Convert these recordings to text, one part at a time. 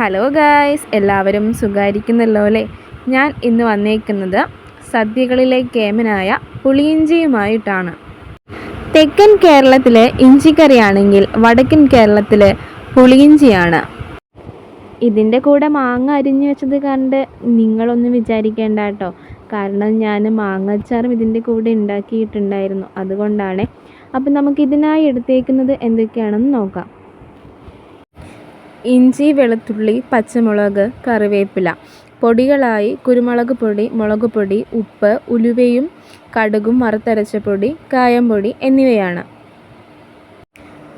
Hello guys എല്ലാവരും സുഖായിരിക്കുന്നല്ലോ അല്ലേ? ഞാൻ ഇന്ന് വന്നേക്കുന്നത് സദ്യകളിലെ കേമനായ പുളിയിഞ്ചിയുമായിട്ടാണ്. തെക്കൻ കേരളത്തിലെ ഇഞ്ചിക്കറിയാണെങ്കിൽ വടക്കൻ കേരളത്തിലെ പുളിയിഞ്ചിയാണ്. ഇതിന്റെ കൂടെ മാങ്ങ അരിഞ്ഞു വെച്ചത് കണ്ട് നിങ്ങളൊന്നും വിചാരിക്കേണ്ട കേട്ടോ. കാരണം ഞാൻ മാങ്ങ അച്ചാറും ഇതിന്റെ കൂടെ ഉണ്ടാക്കിയിട്ടുണ്ടായിരുന്നു. അതുകൊണ്ടാണ്. അപ്പം നമുക്കിതിനായി എടുത്തേക്കുന്നത് എന്തൊക്കെയാണെന്ന് നോക്കാം. ഇഞ്ചി വെളുത്തുള്ളി പച്ചമുളക് കറിവേപ്പില. പൊടികളായി കുരുമുളക് പൊടി മുളക് പൊടി ഉപ്പ് ഉലുവയും കടുകും വറുത്തരച്ച പൊടി കായംപൊടി എന്നിവയാണ്.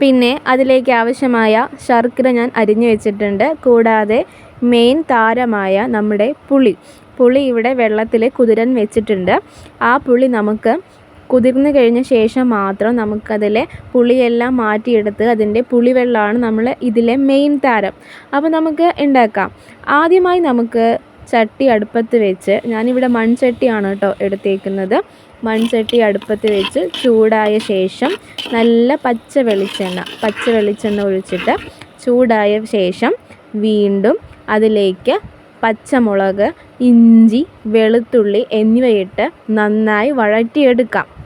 പിന്നെ അതിലേക്ക് ആവശ്യമായ ശർക്കര ഞാൻ അരിഞ്ഞു വെച്ചിട്ടുണ്ട്. കൂടാതെ മെയിൻ താരമായ നമ്മുടെ പുളി. പുളി ഇവിടെ വെള്ളത്തിൽ കുതിരാൻ വെച്ചിട്ടുണ്ട്. ആ പുളി നമുക്ക് കുതിർന്ന് കഴിഞ്ഞ ശേഷം മാത്രം നമുക്കതിലെ പുളിയെല്ലാം മാറ്റിയെടുത്ത് അതിന്റെ പുളിവെള്ളമാണ് നമ്മൾ ഇതിലെ മെയിൻ താരം. അപ്പോൾ നമുക്ക് ഉണ്ടാക്കാം. ആദ്യമായി നമുക്ക് ചട്ടി അടുപ്പത്ത് വെച്ച് ഞാനിവിടെ മൺചട്ടിയാണ് കേട്ടോ എടുത്തേക്കുന്നത്. മൺചട്ടി അടുപ്പത്ത് വെച്ച് ചൂടായ ശേഷം നല്ല പച്ച വെളിച്ചെണ്ണ പച്ച വെളിച്ചെണ്ണ ഒഴിച്ചിട്ട് ചൂടായ ശേഷം വീണ്ടും അതിലേക്ക് പച്ചമുളക് ഇഞ്ചി വെളുത്തുള്ളി എന്നിവയിട്ട് നന്നായി വഴറ്റിയെടുക്കാം.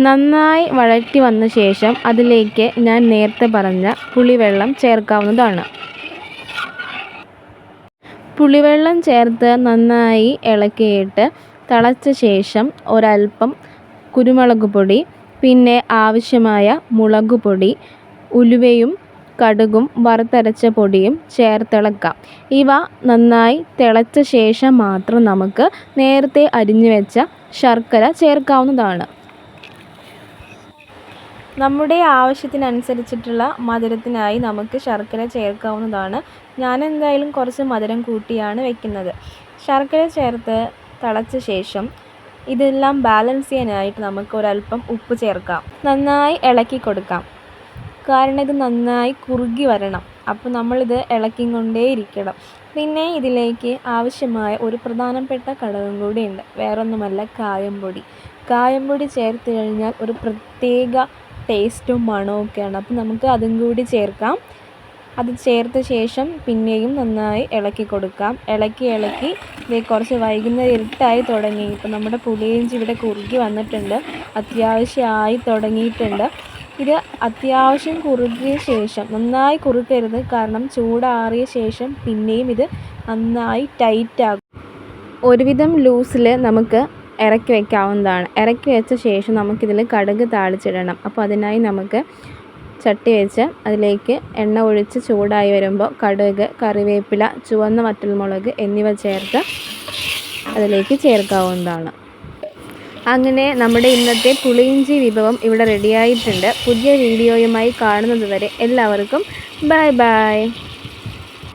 നന്നായി വഴറ്റി വന്ന ശേഷം അതിലേക്ക് ഞാൻ നേരത്തെ പറഞ്ഞ പുളിവെള്ളം ചേർക്കാവുന്നതാണ്. പുളിവെള്ളം ചേർത്ത് നന്നായി ഇളക്കിയിട്ട് തിളച്ച ശേഷം ഒരൽപ്പം കുരുമുളക് പൊടി പിന്നെ ആവശ്യമായ മുളക് പൊടി ഉലുവയും കടുകും വറുത്തരച്ച പൊടിയും ചേർത്തിളക്കാം. ഇവ നന്നായി തിളച്ച ശേഷം മാത്രം നമുക്ക് നേരത്തെ അരിഞ്ഞു വെച്ച ശർക്കര ചേർക്കാവുന്നതാണ്. നമ്മുടെ ആവശ്യത്തിനനുസരിച്ചിട്ടുള്ള മധുരത്തിനായി നമുക്ക് ശർക്കര ചേർക്കാവുന്നതാണ്. ഞാൻ എന്തായാലും കുറച്ച് മധുരം കൂട്ടിയാണ് വെക്കുന്നത്. ശർക്കര ചേർത്ത് തിളച്ച ശേഷം ഇതെല്ലാം ബാലൻസ് ചെയ്യാനായിട്ട് നമുക്ക് ഒരല്പം ഉപ്പ് ചേർക്കാം. നന്നായി ഇളക്കി കൊടുക്കാം. കാരണം ഇത് നന്നായി കുറുകി വരണം. അപ്പോൾ നമ്മളിത് ഇരിക്കണം. പിന്നെ ഇതിലേക്ക് ആവശ്യമായ ഒരു പ്രധാനപ്പെട്ട ഘടകം കൂടിയുണ്ട്. വേറൊന്നുമല്ല കായംപൊടി. കായംപൊടി ചേർത്ത് കഴിഞ്ഞാൽ ഒരു പ്രത്യേക ടേസ്റ്റും മണവും ഒക്കെയാണ് അപ്പോൾ നമുക്ക് അതും കൂടി ചേർക്കാം. അത് ചേർത്ത ശേഷം പിന്നെയും നന്നായി ഇളക്കി കൊടുക്കാം. ഇളക്കി ഇളക്കി. ഇത് കുറച്ച് വൈകുന്നേരം ഇരുട്ടായി തുടങ്ങി. ഇപ്പം നമ്മുടെ പുളിയിഞ്ചി ഇവിടെ കുറുകി വന്നിട്ടുണ്ട്. അത്യാവശ്യമായി തുടങ്ങിയിട്ടുണ്ട്. ഇത് അത്യാവശ്യം കുറുകിയ ശേഷം നന്നായി കുറുക്കരുത്. കാരണം ചൂടാറിയ ശേഷം പിന്നെയും ഇത് നന്നായി ടൈറ്റാകും. ഒരുവിധം ലൂസിൽ നമുക്ക് ഇറക്കി വയ്ക്കാവുന്നതാണ് ഇറക്കി വെച്ച ശേഷം നമുക്കിതിൽ കടുക് താളിച്ചിടണം. അപ്പോൾ അതിനായി നമുക്ക് ചട്ടി വെച്ച് അതിലേക്ക് എണ്ണ ഒഴിച്ച് ചൂടായി വരുമ്പോൾ കടുക് കറിവേപ്പില ചുവന്ന വറ്റൽമുളക് എന്നിവ ചേർത്ത് അതിലേക്ക് ചേർക്കാവുന്നതാണ്. അങ്ങനെ നമ്മുടെ ഇന്നത്തെ പുളിയിഞ്ചി വിഭവം ഇവിടെ റെഡിയായിട്ടുണ്ട് പുതിയ വീഡിയോയുമായി കാണുന്നതുവരെ എല്ലാവർക്കും ബൈ ബൈ